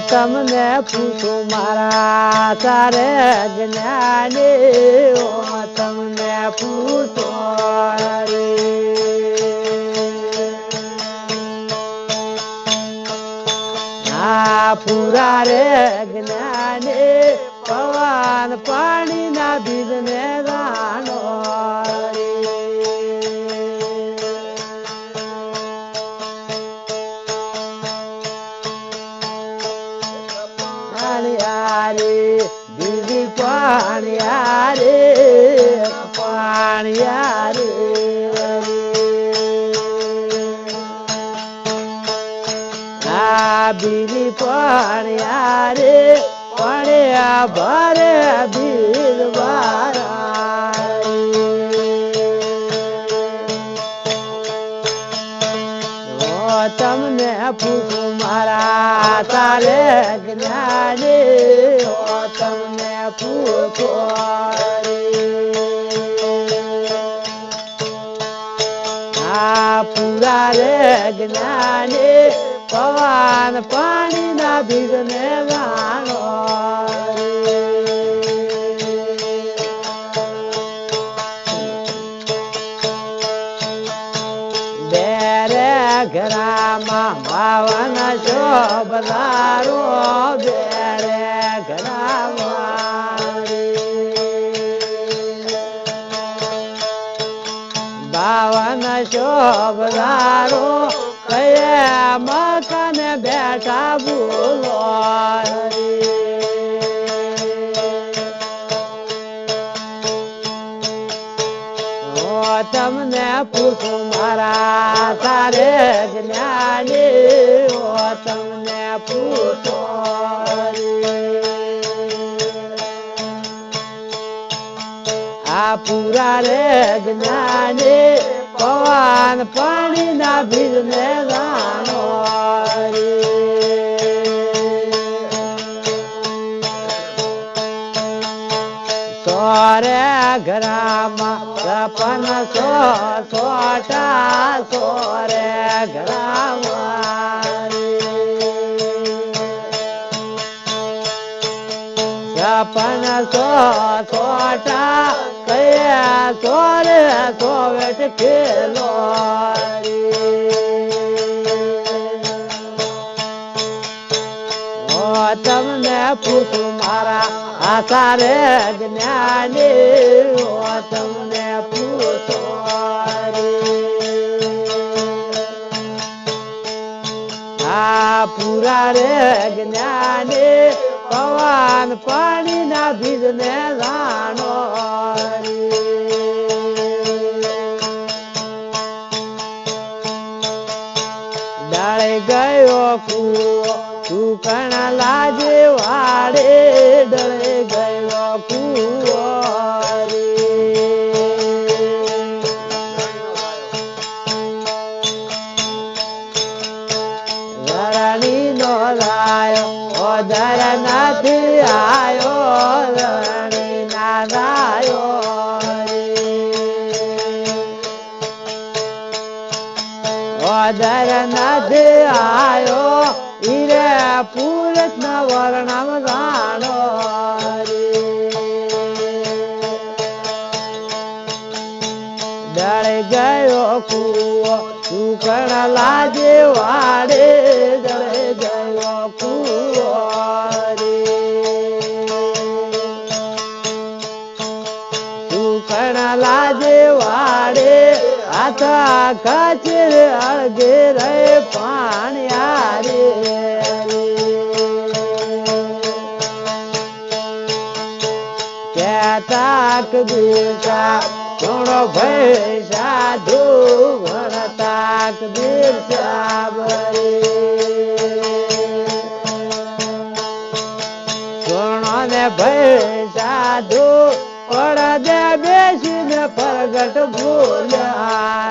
તમને પૂછું મારા તારે જ્ઞાની ઓમ તમને પૂછો રે ના પૂરા રે જ્ઞાની પવન પાણી ના બીજ ને બીજી પાણી આરે પાણી આરે આ બીજી પાણી આરે પડ્યા ભરે બીર ઓ, તમને પૂછું મારા તારે જ્ઞાને. તમને રે. આ પૂરા રે જ્ઞાની પવન પાણીના જાણો રે. બેરે ઘરામાં ભાવન શોભદારો બેરે શોભદારો કયા મકાને બેઠા ઓ, તમને પૂછું મારા તારે જ્ઞાની. તમને પૂછો આ પૂરા રે જ્ઞાની. પાણીના બીજને જાણો સોરે ઘરામાં સપન સો, સોટા સોરે ઘરામાં સપન સો, સોટા કયા સોરે સોવેટ ખેલો તમને પૂછું મારા આશા રે જ્ઞાની. તમને પૂછો. આ પૂરા રે જ્ઞાની, પવન પાણીના બીજને જાણો કૂવો તું કણ લાજે વાડે ડળે ગયો કુવો રે. રણી નો લાયો ઓધર નથી આયો રણી ના લાયો આયો લાજે વાડે. આથા કચર અળગે રે કહેતા કબીરતા થોડો ભય સાધુ ભણતા કબીર સાબરે સોનો ને ભય સાધુ પડદે બેસીને પ્રગટ બોલ્યા